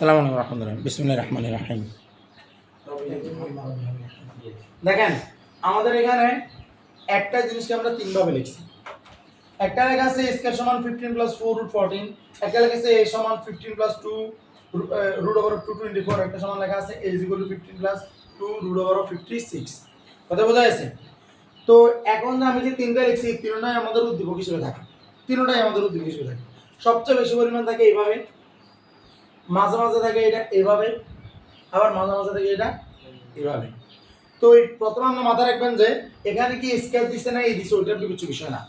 সালাম আলাইকুম রহমতুল্লাহ। বিসমুল্লাহ রহমান রাহিম। দেখেন, আমাদের এখানে একটা জিনিসকে আমরা তিনভাবে লিখছি। একটা লেখা আছে স্কয়ার সমান fifteen plus four root fourteen একটা লেখা আছে এ সমান fifteen plus two root over two twenty four একটা সমান লেখা আছে A two fifteen plus two root over fifty six কথা বোঝা গেছে? তো এখন আমি যে তিনটা লিখছি, তিনটাই আমাদের উদ্দীপক হিসেবে থাকে। তিনটাই আমাদের উদ্দীপক হিসেবে থাকে। সবচেয়ে বেশি পরিমাণ থাকে এইভাবে মাঝে মাঝে থাকে এটা এভাবে, আবার মাঝে মাঝে থাকে এটা এভাবে। তো এই প্রথম আমরা মাথায় রাখবেন যে এখানে কি স্কেচ দিচ্ছে না এই দিচ্ছে ওইটার বিবেচ্য বিষয় না।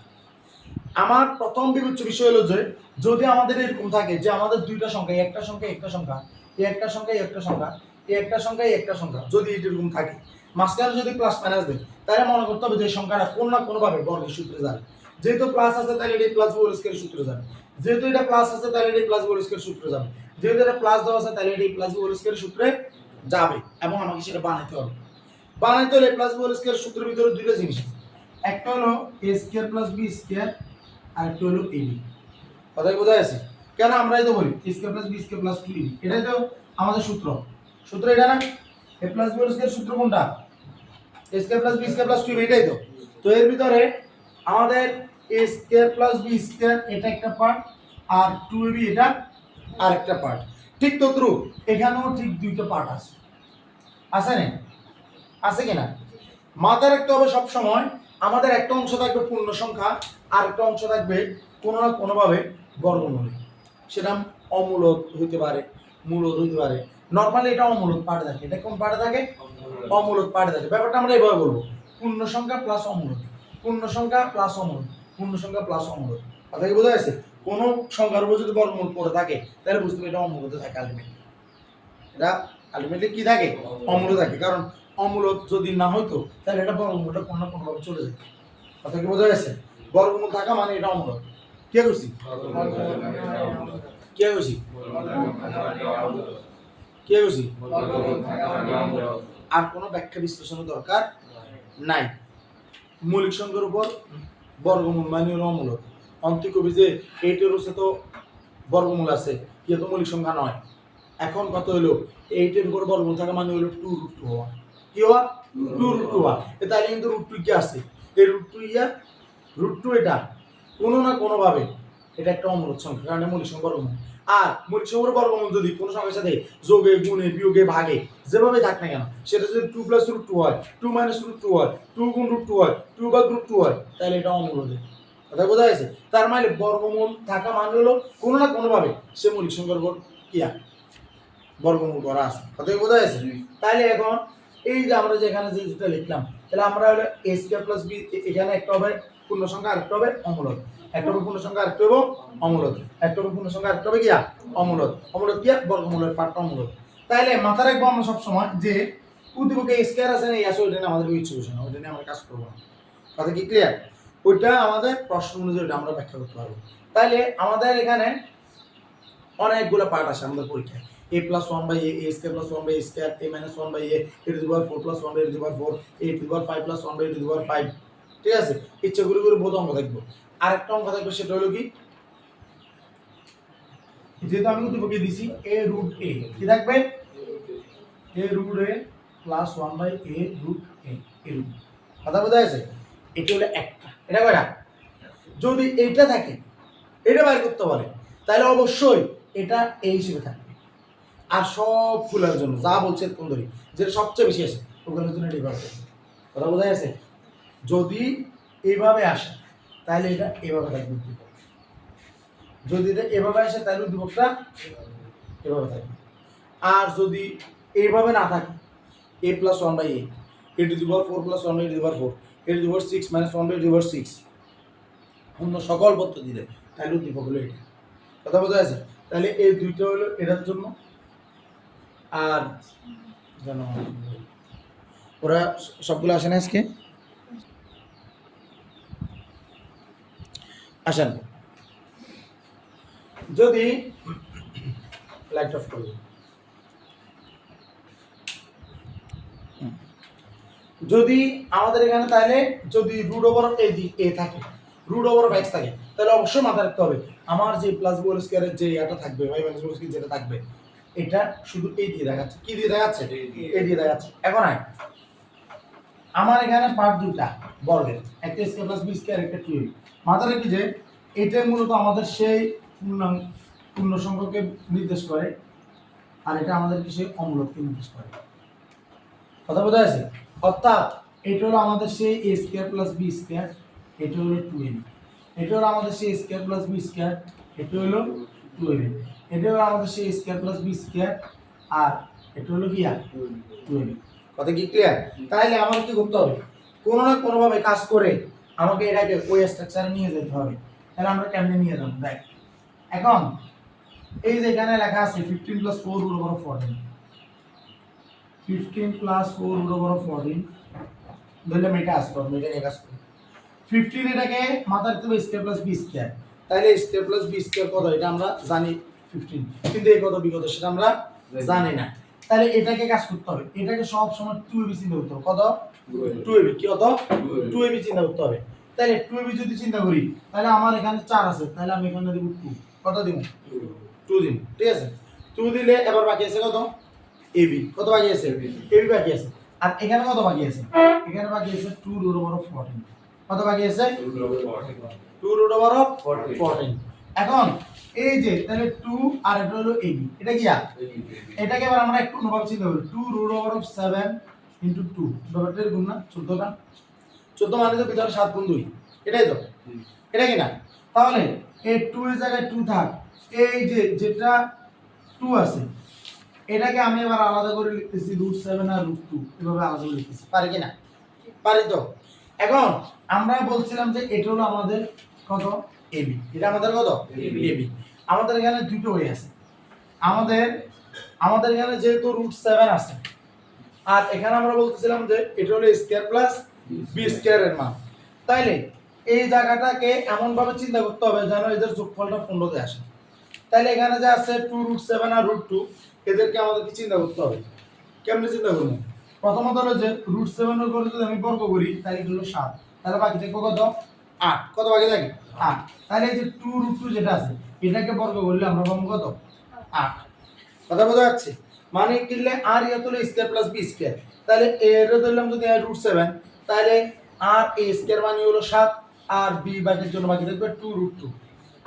আমার প্রথম বিবেচ্য বিষয় হলো যে, যদি আমাদের এরকম থাকে যে আমাদের দুইটা সংখ্যা, একটা সংখ্যা একটা সংখ্যা, এই একটা সংখ্যা একটা সংখ্যা, এই একটা সংখ্যা একটা সংখ্যা, যদি এরকম থাকে, মাঝখানে যদি প্লাস মাইনাস দেয়, তাহলে মনে করতে হবে যে সংখ্যাটা কোনো না কোনোভাবে বর্গের সূত্রে যাবে। যেহেতু প্লাস আছে, তাহলে এটি প্লাস হোল স্কয়ার সূত্রে যাবে। যেহেতু এটা প্লাস আছে, তাহলে এটি প্লাস হোল স্কয়ার সূত্রে যাবে। যেহেতু এটা প্লাস দেওয়া আছে, তাহলে এটি প্লাস হোল স্কয়ার সূত্রে যাবে এবং আমাকে সেটা বানাইতে হবে। বানাইতে হলে প্লাস হোল স্কয়ার সূত্রের ভিতরে দুটো জিনিস একটা হলো A square plus B square আর একটা হলো এবি কথাই বোঝা যাচ্ছে কেন আমরাই তো বলি? A square plus B square plus two AB এটাই তো আমাদের সূত্র। সূত্র এটা না? A plus B whole square সূত্র কোনটা? A square plus B square plus two এটাই তো। তো এর ভিতরে আমাদের A square plus B square এটা একটা পার্ট আর টু এবি এটা আর একটা পার্ট ঠিক তো এখানেও ঠিক দুইটা পার্ট আছে। আছে না? আছে কিনা? মাথায় রাখতে হবে সব সময় আমাদের একটা অংশ থাকবে পূর্ণ সংখ্যা আর একটা অংশ থাকবে কোনো না কোনোভাবে বর্গমূলে। সেটা অমূলত হইতে পারে মূলত হইতে পারে। নর্মালি এটা অমূলত পার্ট থাকে। এটা কোন পার্টে থাকে? অমূলত পার্টে থাকে। ব্যাপারটা আমরা এভাবে বলব। পূর্ণ সংখ্যা প্লাস অমূলত পূর্ণ সংখ্যা প্লাস অমূলত পূর্ণ সংখ্যা প্লাস অমূলত কথা কি বোঝা যাচ্ছে কোনো সংখ্যার উপর যদি বর্গমূল পড়ে থাকে, তাহলে বুঝতে পারি এটা অমূলত থাকে আলটিমেটলি এটা আলটিমেটলি কি থাকে? অমূলত থাকে। কারণ অমূলত যদি না হইতো, তাহলে এটা বর্গমূলটা কোনো না কোনোভাবে চলে যেত। কথা কি বোঝা যাচ্ছে বর্গমূল থাকা মানে এটা অমূলত কে করছি? কে করছি? কে করছি? আর কোনো ব্যাখ্যা বিশ্লেষণের দরকার নাই। মৌলিক সংখ্যার উপর বর্গমূল মানে অমূলত অন্তিক যে এইটের হচ্ছে তো বর্গমূল আছে ইয়ে তো মৌলিক সংখ্যা নয়। এখন কত হলো এইটের উপর বর্গমূল থাকা মানে হলো টু রুট টু হওয়া কি হওয়া? টু রুট টু হওয়া তাহলে কিন্তু রুট টু কি আছে? এই রুট টু ইয়া রুট টু এটা কোনো না কোনোভাবে এটা একটা অমূলত সংখ্যা, কারণ মৌলিক সংখ্যা বর্গমূল। আর মৌলিক সংখ্যার বর্গমূল যদি কোনো সংখ্যার সাথে যোগে, গুণে, বিয়োগে, ভাগে যেভাবে থাক না কেন, সেটা যদি টু প্লাস রুট টু হয় টু মাইনাস রুট টু হয় টু গুণ রুট টু হয় টু বা রুট টু হয়, তাহলে এটা অমূলত কথা বোঝা গেছে? তার মানে বর্গমূল থাকা মানে হলো কোনো না কোনোভাবে সে মৌলিক সংখ্যার উপর কিয়া বর্গমূল করা আছে। কথা বোঝা গেছে? তাহলে এখন এই যে আমরা যেখানে যে যেটা লিখলাম তাহলে আমরা হলো এ স্কয়ার প্লাস বি এখানে একটা হবে পূর্ণ সংখ্যা আরেকটা হবে অমূলত একটা হবে পূর্ণ সংখ্যা আরেকটা হবে অমূলত একটা হবে পূর্ণ সংখ্যা আরেকটা হবে কিয়া অমূলত অমূলত কিয়া বর্গমূলের পার্টটা অমূলত তাহলে মাথা রাখব আমরা সবসময় যে উদ্দীপকে স্কয়ার আছে না এই আছে ওইটা আমাদের ইচ্ছে বসে না ওইটা নিয়ে আমরা কাজ করব না। কথা কি ক্লিয়ার ওইটা আমাদের প্রশ্ন অনুযায়ী আমরা ব্যাখ্যা করতে পারব। তাহলে আমাদের এখানে অনেকগুলো পার্ট আছে আমাদের পরীক্ষায়। A plus one by A A square plus one by square A minus one by A A two four plus one by A two four A two five plus one by A two five ঠিক আছে? ইচ্ছে করে করে বোধ অঙ্ক থাকব আরেকটা অঙ্ক থাকবে, সেটা হলো কি? যেহেতু আমি উদ্দীপকে দিছি এ রুট এ কি থাকবে? A root A plus one by A root A এরকম কথা বোঝা গেছে? এটি হলো একটা। এটা কয়টা? যদি এইটা থাকে, এটা বাইর করতে পারে তাহলে অবশ্যই এটা এই হিসেবে থাকবে। আর সবগুলোর জন্য, যা বলছে কোন ধরি যেটা সবচেয়ে বেশি আছে ওগুলোর জন্য এটি করবে। কথা বোঝা গেছে? যদি এইভাবে আসে, তাহলে এটা এভাবে থাকবে উদ্দীপক। যদি এটা এভাবে আসে, তাহলে উদ্দীপকটা এভাবে থাকবে। আর যদি এইভাবে না থাকে A plus one by A A two the power four plus one by two the four A two the power six minus one by power six অন্য সকল পদ্ধতিতে তাহলে উদ্দীপক হলো এটা। কথা বোঝা যাচ্ছে? তাহলে এই দুইটা হলো এটার জন্য। আর যেন ওরা সবগুলো আসে না আজকে? আসেন। যদি লাইট অফ করবে যদি আমাদের এখানে তাহলে যদি রুট ওভার এ দি এ থাকে রুট ওভার এক্স থাকে তাহলে অবশ্যই মাথায় রাখতে হবে। আমার যে প্লাস বল স্কোয়ারের যে এটা থাকবে ওয়াই মাইনাস বল যেটা থাকবে এটা শুধু এই দিয়ে দেখাচ্ছে। কি দিয়ে দেখাচ্ছে? এ দিয়ে। দেখাচ্ছে। এখন আয়। আমার এখানে পার্ট দুটা বর্গের একটা স্কোয়ার প্লাস বি স্কোয়ার একটা টু মাথা রেখে যে এটা মূলত আমাদের সেই পূর্ণাঙ্গ পূর্ণ সংখ্যাকে নির্দেশ করে আর এটা আমাদেরকে সেই অমূলককে নির্দেশ করে। কথা বোঝা আছে অর্থাৎ এটা হলো আমাদের সেই A square plus B square এটা হলো টু এম এটা হলো আমাদের সেই স্কোয়ার প্লাস বি স্কোয়ার এটা হলো টু এম এটা হলো আমাদের সেই স্কোয়ার প্লাস বি স্কোয়ার আর এটা হলো কি আর টু এম কথা কি ক্লিয়ার তাহলে আমার কি করতে হবে? কোনো না কোনোভাবে কাজ করে আমাকে এটাকে ওই স্ট্রাকচারে নিয়ে যেতে হবে। তাহলে আমরা কেমনে নিয়ে যাব? দেখ, এখন এই যে এখানে লেখা আছে fifteen plus four root over fourteen fifteen plus four root over fourteen আসতে হবে এটা নিয়ে কাজ করি ফিফটিন এটাকে মাথার দিতে হবে স্কোয়ার প্লাস বি স্কোয়ার তাহলে স্কোয়ার প্লাস বি স্কোয়ার কত? এটা আমরা জানি ফিফটিন কিন্তু এই কত বি কত সেটা আমরা জানি। না। তাহলে এটাকে কাজ করতে হবে। এটাকে সব সময় টু এবি চিন্তা করতে হবে। কত? টু এবি কি কত? টু এবি চিন্তা করতে হবে। তাহলে টু এবি যদি চিন্তা করি তাহলে আমার এখানে চার আছে। তাহলে আমি এখানে দিব টু কত দিব? টু দিন ঠিক আছে? টু দিলে এবার বাকি আছে কত? এবি কত বাকি আছে? এবি বাকি আছে। আর এখানে কত বাকি আছে? এখানে বাকি আছে two root over of fourteen কত বাকি আছে? Two root over of fourteen এখন এই যে তাহলে টু আর এটা হলো এবি এটা কি আর? এটাকে এবার আমরা একটু অন্যভাবে চিন্তা করি two root over of seven into two ব্যাপারটার গুণ না? চোদ্দটা। চোদ্দ মানে তো ভিতরে সাত গুণ দুই। এটাই তো? এটা কি না? তাহলে এই টু এর জায়গায় টু থাক। এই যে যেটা টু আছে এটাকে আমি এবার আলাদা করে লিখতেছি রুট সেভেন আর রুট টু এভাবে আলাদা করে লিখতেছি। পারি কি না পারি তো। এখন আমরা বলছিলাম যে এটা হলো আমাদের কত? এবি এটা আমাদের কত? এবি আমাদের এখানে দুটো ওয়ে আছে। আমাদের আমাদের এখানে যেহেতু রুট সেভেন আছে আর এখানে আমরা বলতেছিলাম যে এটা হলো স্কোয়ার প্লাস বি স্কোয়ারের মান। তাইলে এই জায়গাটাকে এমন ভাবে চিন্তা করতে হবে যেন এদের যোগফলটা পনেরোতে আসে। তাইলে এখানে যে আছে টু রুট সেভেন আর রুট টু এদেরকে আমাদেরকে চিন্তা করতে হবে। কেমনে চিন্তা করব? প্রথমত হলো যে রুট সেভেনের উপরে যদি আমি বর্গ করি, তাহলে হলো সাত। তাহলে বাকি থাকবে কত? আট। কত বাকি থাকে? আট। তাহলে এই যে টু রুট টু যেটা আছে, এটাকে বর্গ করলে আমরা পাবো কত? আট। কথা বোঝা যাচ্ছে? মানে কিনলে আর ইয়ে হলো স্কোয়ার প্লাস বি স্কোয়ার তাহলে এর ধরলাম যদি রুট সেভেন তাহলে আর এ স্কোয়ার মানে হলো সাত, আর বি বাকির জন্য বাকি থাকবে টু রুট টু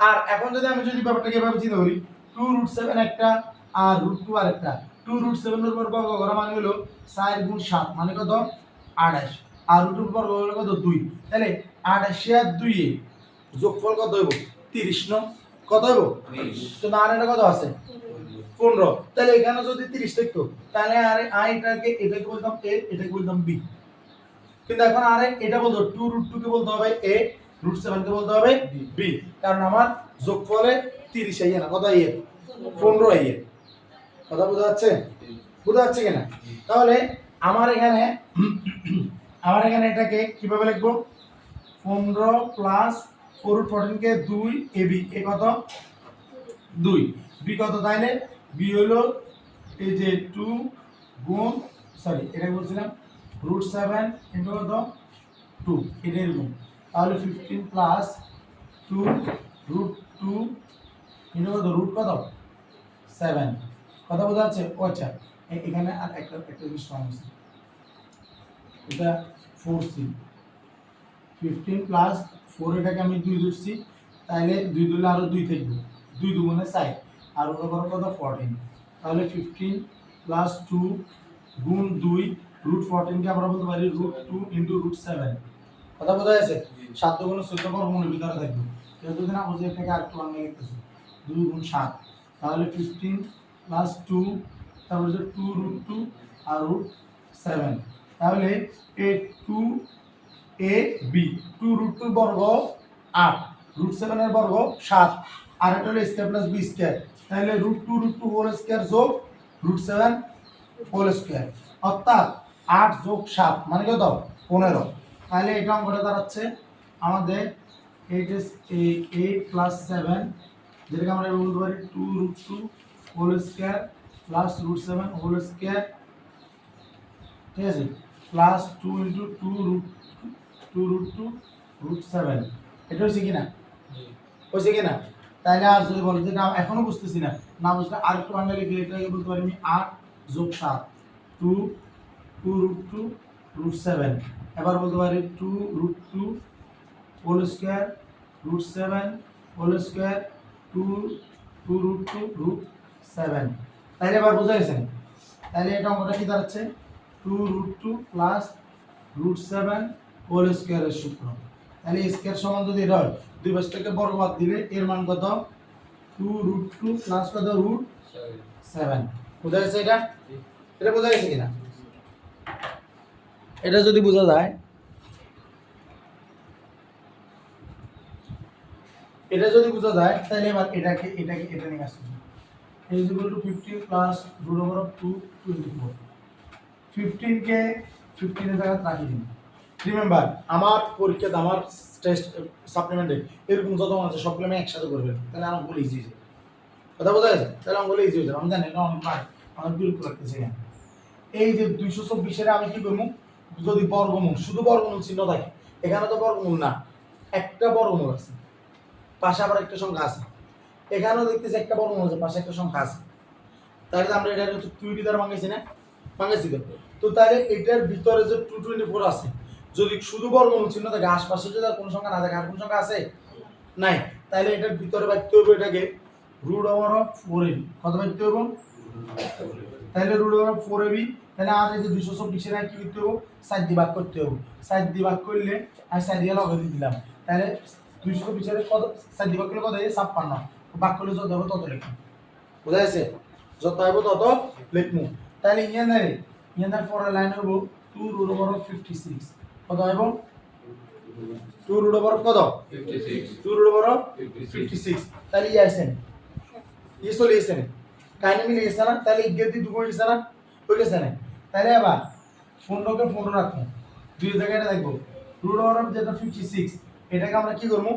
আর এখন যদি আমি যদি ব্যাপারটাকে এভাবে চিন্তা করি টু রুট সেভেন একটা আর রুট টু আর একটা। টু রুট সেভেনের উপর বর্গ করা মানে হলো চার গুণ সাত মানে কত? আঠাশ। আর রুট উপর বর্গ হলো কত? দুই। তাহলে আঠাশে আর দুইয়ে যোগফল কত হইব? তিরিশ ন। কত হইব? তো না আর কত আছে? পনেরো। তাহলে এখানে যদি তিরিশ থাকতো তাহলে আরে আই এটাকে এটাকে বলতাম এ এটাকে বলতাম বি কিন্তু এখন আরে এটা বলতো টু রুট টু কে বলতে হবে এ রুট সেভেন কে বলতে হবে? বি কারণ আমার যোগ যোগফলে তিরিশ আইয়ে না কত আইয়ে পনেরো আইয়ে কথা বোঝা যাচ্ছে? বোঝা যাচ্ছে কিনা? তাহলে আমার এখানে আমার এখানে এটাকে কীভাবে লিখব? পনেরো প্লাস ফোর রুট ফোরটিনকে দুই এ বি এ কত? দুই। বি কত তাইলে? বি হলো এই যে টু গুণ সরি এটা বলছিলাম রুট সেভেন ইন্টু কত? টু এটা এরকম। তাহলে fifteen plus two root two into কত রুট কত? সেভেন কথা বোঝা যাচ্ছে? ও আচ্ছা এখানে আর একটা একটা জিনিস রং আছে এটা four C fifteen plus four এটাকে আমি দুই ধরছি তাহলে দুই ধরলে আরও দুই থাকবে। দুই দুগুণে চাই আর ওটা করার কথা ফোরটিন তাহলে ফিফটিন প্লাস টু গুণ দুই রুট ফোরটিনকে আমরা বলতে পারি root two into root seven কথা বোঝা যাচ্ছে সাত দুগুণে চোদ্দ কর, মনের ভিতরে থাকবে। কেউ যদি না বুঝে, এটাকে আর একটু আমি লিখতেছি। দুই গুণ সাত। তাহলে ফিফটিন প্লাস টু তারপর হচ্ছে টু রুট টু আর রুট সেভেন তাহলে A two A B two root two বর্গ আট। রুট সেভেনের বর্গ সাত। আর একটা হলো স্কোয়ার প্লাস বি স্কোয়ার তাহলে root two root two whole square যোগ রুট সেভেন হোল স্কোয়ার অর্থাৎ আট যোগ সাত মানে কত? পনেরো। তাহলে এটা অঙ্কটা দাঁড়াচ্ছে। আমাদের eight is eight plus seven যেটাকে আমরা বলতে পারি two root two whole square plus root seven whole square ঠিক আছে? Plus two into two root two root two root seven এটা হচ্ছে কিনা? হয়েছে কিনা? তাইলে আর যদি বলো যে না এখনও বুঝতেছি না না বুঝলে আর একটু বাংলা লিখলে, এটাকে বলতে পারি আমি আট যোগ সাত। Two two root two root seven এবার বলতে পারি two root two whole square root seven whole square two two root two root seven তাইলে এবার বোঝা গেছে। তাহলে এটা অঙ্কটা কি দাঁড়াচ্ছে? Two root two plus root seven whole স্কোয়ারের সূত্র। তাহলে স্কোয়ার সমান যদি এটা হয় দুই পাশ থেকে বাদ দিলে এর মান কত? টু রুট টু প্লাস কত? রুট সেভেন বোঝা গেছে এটা? এটা বোঝা গেছে কিনা? এটা যদি বোঝা যায়, এটা যদি বোঝা যায়, তাহলে এবার এটাকে এটাকে, এটা নিয়ে আসবে is equal to 15 fifteen root over of 2 24 15 কে 15 এর জায়গায় রাখি দিন। রিমেম্বার আমার পরীক্ষাতে আমার টেস্ট সাপ্লিমেন্টে এরকম যত আছে, সবগুলো আমি একসাথে করবেন তাহলে আমার বলে ইজি হয়ে কথা বোঝা গেছে? তাহলে বলে ইজি হয়ে যাবে। আমি জানি এটা অনেক আমার বিরক্ত লাগতেছে এই যে দুইশো চব্বিশের আমি কি করব? যদি বর্গমূল, শুধু বর্গমূল চিহ্ন থাকে, এখানে তো বর্গমূল না, একটা বর্গমূল আছে। পাশে আবার একটা সংখ্যা আছে। এখানেও দেখতেছি একটা বর্গমূল আছে, পাশে একটা সংখ্যা আছে। তাহলে আমরা এটা টুইটি দ্বারা ভাঙাইছি না? তো। তো তাহলে এটার ভিতরে যে টু টোয়েন্টি ফোর আছে, যদি শুধু বর্গমূল চিহ্ন থাকে, আশপাশে যদি আর কোনো সংখ্যা না থাকে, আর কোনো সংখ্যা আছে? নাই। তাহলে এটার ভিতরে বাড়তে হবে এটাকে root over of four AB কত বাড়তে হবে? তাহলে root over of four AB তাহলে আর এই যে দুশো চব্বিশের কি করতে হবে? সাইড দিয়ে ভাগ করতে হবে। সাইড দিয়ে ভাগ করলে আমি সাইড দিয়ে লগে দিয়ে দিলাম। তাহলে দুইশো চব্বিশের কত সাইড দিয়ে ভাগ করলে কত হয় ছাপ্পান্ন। ভাগ করলে যত হবে তত লিখুন বোঝা যাচ্ছে যত হবে তত লিখমু তাহলে ইয়ে নেই ইয়ে পরের লাইন হব two root over fifty six কত হইব? টু রুট ওভার কত? Two root over fifty six তাহলে ইয়ে আইসেন। ইয়ে চলে এসেন কাহিনী মিলে গেছে না? তাহলে দিয়ে দুপুর গেছে না? হয়ে গেছে না তাহলে এবার পনেরোকে পনেরো রাখব দুই জায়গায় দেখব। রুট ওভার অফ যেটা ফিফটি সিক্স এটাকে আমরা কি করব?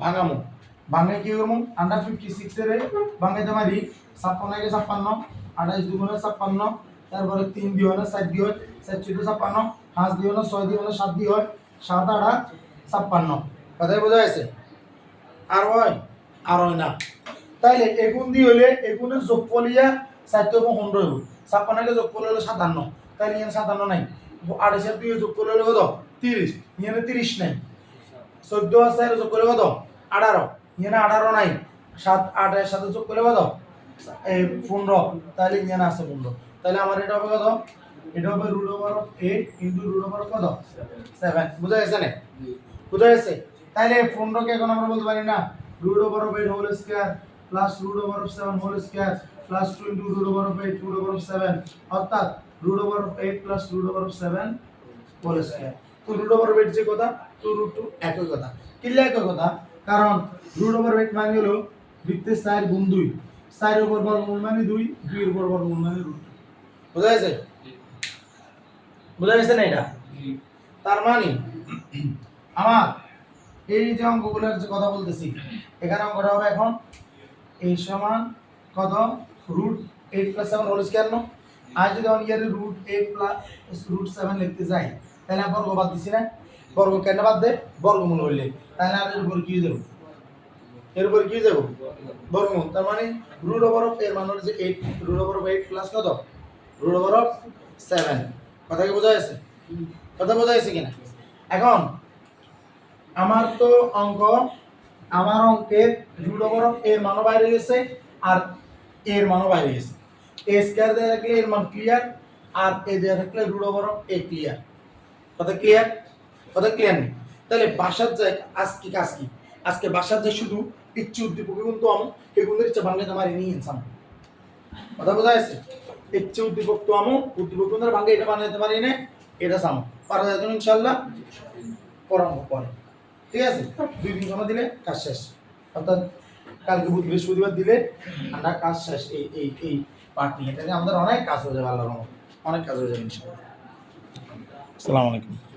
ভাঙামো ভাঙে কি করব? আন্ডার ফিফটি সিক্সের ভাঙাইতে পারি ছাপ্পান্ন একে ছাপ্পান্ন আঠাইশ দুগুণে ছাপ্পান্ন, তারপরে তিন দিয়ে হয় সাত দিয়ে হয় সাত চোদ্দ ছাপ্পান্ন, পাঁচ দিয়ে হয় ছয় দিয়ে হয় সাত দিয়ে হয়, সাত আট ছাপ্পান্ন। কথাই বোঝা গেছে? আর হয় আর হয় না। তাইলে এগুন দিয়ে হইলে এগুনের যোগ পলিয়া এবং পনেরো ছাপ্পান্নকে যোগ করলে হলো সাতান্ন। তাইলে ইয়ান সাতান্ন নাই। আড়াইশের দুই যোগ করলে হলো কত? তিরিশ। ইয়ানে তিরিশ নাই। চোদ্দ আর যোগ করলে কত? আঠারো। ইয়ানে আঠারো নাই। সাত আটের সাথে যোগ করলে কত? এই পনেরো। তাহলে ইয়ানে আছে পনেরো। তাহলে আমার এটা হবে কত? এটা হবে root over of eight into root over কত? সেভেন বুঝা গেছে না? বুঝা গেছে? তাহলে পনেরোকে এখন আমরা বলতে পারি না। Root over of eight whole square plus root over of seven whole square plus two into root over of eight root over of seven অর্থাৎ root over of eight plus root over of seven whole square তো root over of eight যে কথা two root two একই কথা। কিল্লা একই কথা, কারণ root over eight মানে হলো বৃত্তের চার গুণ দুই। চার উপর বর্গমূল মানে দুই দুই উপর বর্গমূল মানে রুট বোঝা গেছে? বোঝা গেছে না এটা? তার মানে আমার এই যে অঙ্কগুলোর যে কথা বলতেছি, এখানে অঙ্কটা হবে এখন এই সমান কত? Root eight plus seven whole square no? আর যদি আমি ইয়ারে root eight plus root seven লিখতে যাই, তাহলে আর বর্গ বাদ দিছি না? বর্গ কেন বাদ দে? বর্গমূল হইলে। তাহলে আর এর উপর কি যাব? এর উপর কি যাব? বর্গমূল। তার মানে রুট ওভার অফ এর মান যে eight root over of eight plus কত? রুট ওভার অফ সেভেন কথা কি বোঝা যাচ্ছে কথা বোঝা যাচ্ছে কিনা? এখন, আমার তো অঙ্ক, আমার অঙ্কের রুট ওভার অফ এর মানও বাইরে গেছে, আর এর মানও বাইরে গেছে। এ স্কয়ার দেওয়া থাকলে এর মান ক্লিয়ার আর এ দেওয়া থাকলে রুট ওভার এ ক্লিয়ার কথা ক্লিয়ার কথা ক্লিয়ার নেই। তাহলে বাসার যায় আজকে কাজ কি, আজকে? বাসার যায় শুধু ইচ্ছে উদ্দীপক কিন্তু আমি এগুলোর ইচ্ছা বাংলাতে আমার নিয়ে ইনসান। কথা বোঝা যাচ্ছে ইচ্ছে উদ্দীপক তো আমো, উদ্দীপক কিন্তু বাংলা এটা বানাইতে পারি না এটা সামো। পারা যায় তুমি ইনশাল্লাহ পরামর্শ পরে। ঠিক আছে? দুই দিন সময় দিলে কাজ শেষ। অর্থাৎ কালকে বুধ বৃহস্পতিবার দিলে আমরা কাজ শেষ, এই এই এই পার্ট নিয়ে। তাহলে আমাদের অনেক কাজ হয়ে যাবে, আল্লাহর অনেক কাজ হয়ে যাবে, ইনশাআল্লাহ। আসসালামু আলাইকুম।